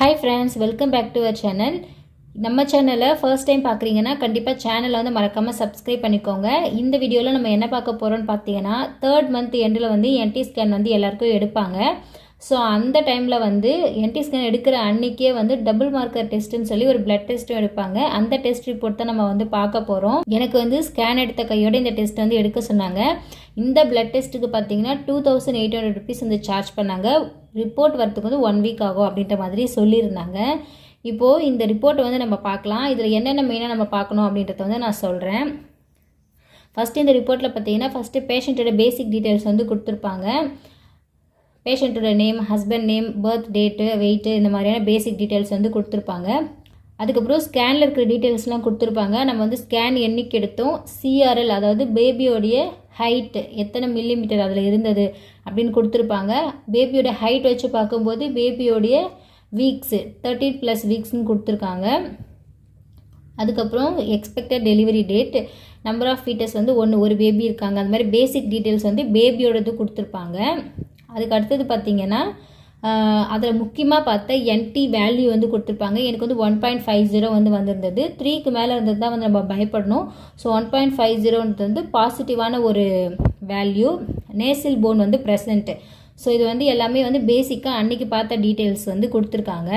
Hi friends welcome back to our channel நம்ம சேனலை first time பார்க்குறீங்கன்னா கண்டிப்பாக சேனலை வந்து மறக்காமல் சப்ஸ்கிரைப் பண்ணிக்கோங்க. இந்த வீடியோவில் நம்ம என்ன பார்க்க போகிறோம்னு பார்த்தீங்கன்னா தேர்ட் மந்த் எண்டில் வந்து என்டி ஸ்கேன் வந்து எல்லாருக்கும் எடுப்பாங்க. ஸோ அந்த டைமில் வந்து என்டி ஸ்கேன் எடுக்கிற அன்னைக்கே வந்து டபுள் மார்க்கர் டெஸ்ட்டுன்னு சொல்லி ஒரு பிளட் டெஸ்ட்டும் எடுப்பாங்க. அந்த டெஸ்ட் ரிப்போர்ட் தான் நம்ம வந்து பார்க்க போகிறோம் எனக்கு வந்து ஸ்கேன் எடுத்த கையோட இந்த டெஸ்ட் வந்து எடுக்க சொன்னாங்க. இந்த பிளட் டெஸ்ட்டுக்கு பார்த்தீங்கன்னா two thousand eight hundred rupees வந்து சார்ஜ் பண்ணாங்க. ரிப்போர்ட் வரத்துக்கு வந்து ஒன் வீக் ஆகும் அப்படின்ற மாதிரி சொல்லியிருந்தாங்க. இப்போது இந்த ரிப்போர்ட்டை வந்து நம்ம பார்க்கலாம். இதில் என்னென்ன மெயினாக நம்ம பார்க்கணும் அப்படின்றத வந்து நான் சொல்கிறேன் ஃபஸ்ட்டு இந்த ரிப்போர்ட்டில் பார்த்தீங்கன்னா ஃபஸ்ட்டு பேஷண்ட்டோட பேசிக் டீட்டெயில்ஸ் வந்து கொடுத்துருப்பாங்க. பேஷண்ட்டோட name husband name birth date weight இந்த மாதிரியான பேசிக் டீட்டெயில்ஸ் வந்து கொடுத்துருப்பாங்க. அதுக்கப்புறம் ஸ்கேனில் இருக்கிற டீட்டெயில்ஸ்லாம் கொடுத்துருப்பாங்க. நம்ம வந்து ஸ்கேன் என்னைக்கு எடுத்தோம். சிஆர்எல் அதாவது பேபியோடைய ஹைட்டு எத்தனை மில்லிமீட்டர் அதில் இருந்தது அப்படின்னு கொடுத்துருப்பாங்க. பேபியோட ஹைட் வச்சு பார்க்கும்போது பேபியோடைய வீக்ஸு தேர்ட்டீன் ப்ளஸ் வீக்ஸ்னு கொடுத்துருக்காங்க. அதுக்கப்புறம் expected delivery date number of fetus வந்து ஒன்று ஒரு பேபி இருக்காங்க. அந்த மாதிரி பேசிக் டீட்டெயில்ஸ் வந்து பேபியோடது கொடுத்துருப்பாங்க. அதுக்கு அடுத்தது பார்த்திங்கன்னா அதில் முக்கியமாக பார்த்தா என்டி வேல்யூ வந்து கொடுத்துருப்பாங்க. எனக்கு வந்து ஒன் பாயிண்ட் ஃபைவ் ஜீரோ வந்து வந்திருந்தது. த்ரீக்கு மேலே இருந்தது தான் வந்து நம்ம பயப்படணும். ஸோ ஒன் பாயிண்ட் ஃபைவ் ஜீரோன்றது வந்து பாசிட்டிவான ஒரு வேல்யூ நேசில் போன் வந்து ப்ரெசண்ட்டு ஸோ இது வந்து எல்லாமே வந்து பேசிக்காக அன்றைக்கி பார்த்த டீட்டெயில்ஸ் வந்து கொடுத்துருக்காங்க.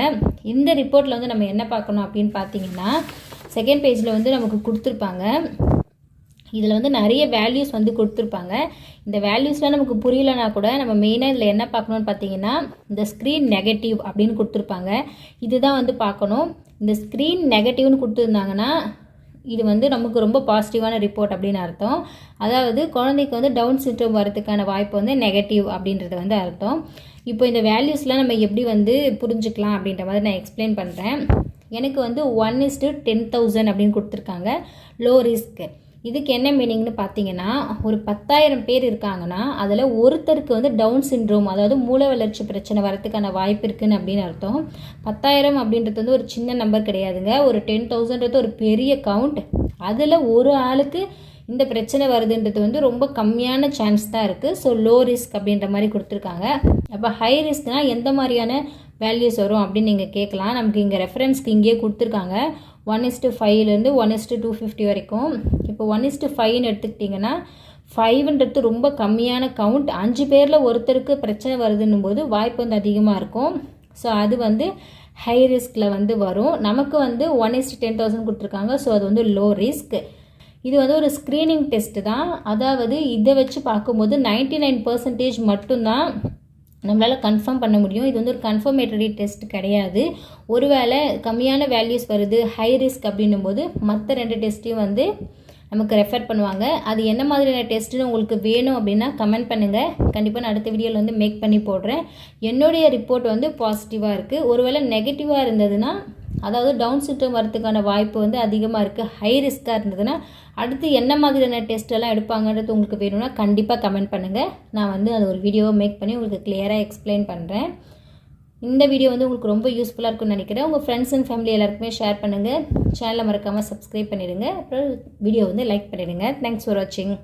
இந்த ரிப்போர்ட்டில் வந்து நம்ம என்ன பார்க்கணும் அப்படின்னு பார்த்தீங்கன்னா செகண்ட் பேஜில் வந்து நமக்கு கொடுத்துருப்பாங்க. இதில் வந்து நிறைய வேல்யூஸ் வந்து கொடுத்துருப்பாங்க. இந்த வேல்யூஸ்லாம் நமக்கு புரியலனா கூட நம்ம மெயினாக இதில் என்ன பார்க்கணுன்னு பார்த்தீங்கன்னா இந்த ஸ்க்ரீன் நெகட்டிவ் அப்படின்னு கொடுத்துருப்பாங்க. இதுதான் வந்து பார்க்கணும். இந்த ஸ்க்ரீன் நெகட்டிவ்னு கொடுத்துருந்தாங்கன்னா இது வந்து நமக்கு ரொம்ப பாசிட்டிவான ரிப்போர்ட் அப்படின்னு அர்த்தம். அதாவது குழந்தைக்கு வந்து டவுன் சிண்ட்ரோம் வரதுக்கான வாய்ப்பு வந்து நெகட்டிவ் அப்படின்றது வந்து அர்த்தம். இப்போ இந்த வேல்யூஸ்லாம் நம்ம எப்படி வந்து புரிஞ்சுக்கலாம் அப்படின்ற மாதிரி நான் எக்ஸ்பிளைன் பண்ணுறேன் எனக்கு வந்து ஒன் இஸ்டு டென் தௌசண்ட் அப்படின்னு கொடுத்துருக்காங்க. லோ ரிஸ்க் இதுக்கு என்ன மீனிங்னு பார்த்தீங்கன்னா ஒரு பத்தாயிரம் பேர் இருக்காங்கன்னா அதில் ஒருத்தருக்கு வந்து டவுன் சிண்ட்ரோம் அதாவது மூளை வளர்ச்சி பிரச்சனை வரத்துக்கான வாய்ப்பு இருக்குன்னு அப்படின்னு அர்த்தம். பத்தாயிரம் அப்படின்றது வந்து ஒரு சின்ன நம்பர் கிடையாதுங்க. ஒரு டென் தௌசண்ட்றது ஒரு பெரிய கவுண்ட் அதில் ஒரு ஆளுக்கு இந்த பிரச்சனை வருதுன்றது வந்து ரொம்ப கம்மியான சான்ஸ் தான் இருக்குது ஸோ லோ ரிஸ்க் அப்படின்ற மாதிரி கொடுத்துருக்காங்க. அப்போ ஹை ரிஸ்க்னால் எந்த மாதிரியான வேல்யூஸ் வரும் அப்படின்னு நீங்கள் கேட்கலாம். நமக்கு இங்கே ரெஃபரன்ஸ்க்கு இங்கேயே கொடுத்துருக்காங்க. ஒன் இஸ்ட்டு ஃபைவ்லேருந்து one is to two fifty வரைக்கும். இப்போ ஒன் இஸ்ட்டு ஃபைவ்னு எடுத்துக்கிட்டிங்கன்னா ஃபைவ்ன்றது ரொம்ப கம்மியான கவுண்ட் அஞ்சு பேரில் ஒருத்தருக்கு பிரச்சனை வருதுன்னும் போது வாய்ப்பு வந்து அதிகமாக இருக்கும். ஸோ அது வந்து ஹை ரிஸ்கில் வந்து வரும். நமக்கு வந்து one is to ten thousand கொடுத்துருக்காங்க. ஸோ அது வந்து லோ ரிஸ்க் இது வந்து ஒரு ஸ்க்ரீனிங் டெஸ்ட்டு தான். அதாவது இதை வச்சு பார்க்கும்போது நைன்டி நைன் பர்சன்டேஜ் மட்டும்தான் நம்மளால் கன்ஃபார்ம் பண்ண முடியும். இது வந்து ஒரு கன்ஃபர்மேட்டரி டெஸ்ட் கிடையாது. ஒருவேளை கம்மியான வேல்யூஸ் வருது ஹை ரிஸ்க் அப்படின்னும் போது மற்ற ரெண்டு டெஸ்ட்டையும் வந்து நமக்கு ரெஃபர் பண்ணுவாங்க. அது என்ன மாதிரியான டெஸ்ட்டுன்னு உங்களுக்கு வேணும் அப்படின்னா கமெண்ட் பண்ணுங்கள் கண்டிப்பாக நான் அடுத்த வீடியோவில் வந்து மேக் பண்ணி போடுறேன். என்னுடைய ரிப்போர்ட் வந்து பாசிட்டிவாக இருக்குது ஒருவேளை நெகட்டிவாக இருந்ததுன்னா அதாவது டவுன் சிண்ட்ரோம் வரதுக்கான வாய்ப்பு வந்து அதிகமாக இருக்குது ஹை ரிஸ்க்காக இருந்ததுன்னா அடுத்து என்ன மாதிரியான டெஸ்ட்டெல்லாம் எடுப்பாங்கன்றது உங்களுக்கு வேணும்னா கண்டிப்பாக கமெண்ட் பண்ணுங்கள் நான் வந்து அது ஒரு வீடியோவை மேக் பண்ணி உங்களுக்கு கிளியராக எக்ஸ்பிளைன் பண்ணுறேன் இந்த வீடியோ வந்து உங்களுக்கு ரொம்ப யூஸ்ஃபுல்லாக இருக்கும்னு நினைக்கிறேன். உங்கள் ஃப்ரெண்ட்ஸ் அண்ட் ஃபேமிலி எல்லாருக்குமே ஷேர் பண்ணுங்கள் சேனலை மறக்காமல் சப்ஸ்கிரைப் பண்ணிவிடுங்க அப்புறம் வீடியோ வந்து லைக் பண்ணிவிடுங்க தேங்க்ஸ் ஃபார் வாட்சிங்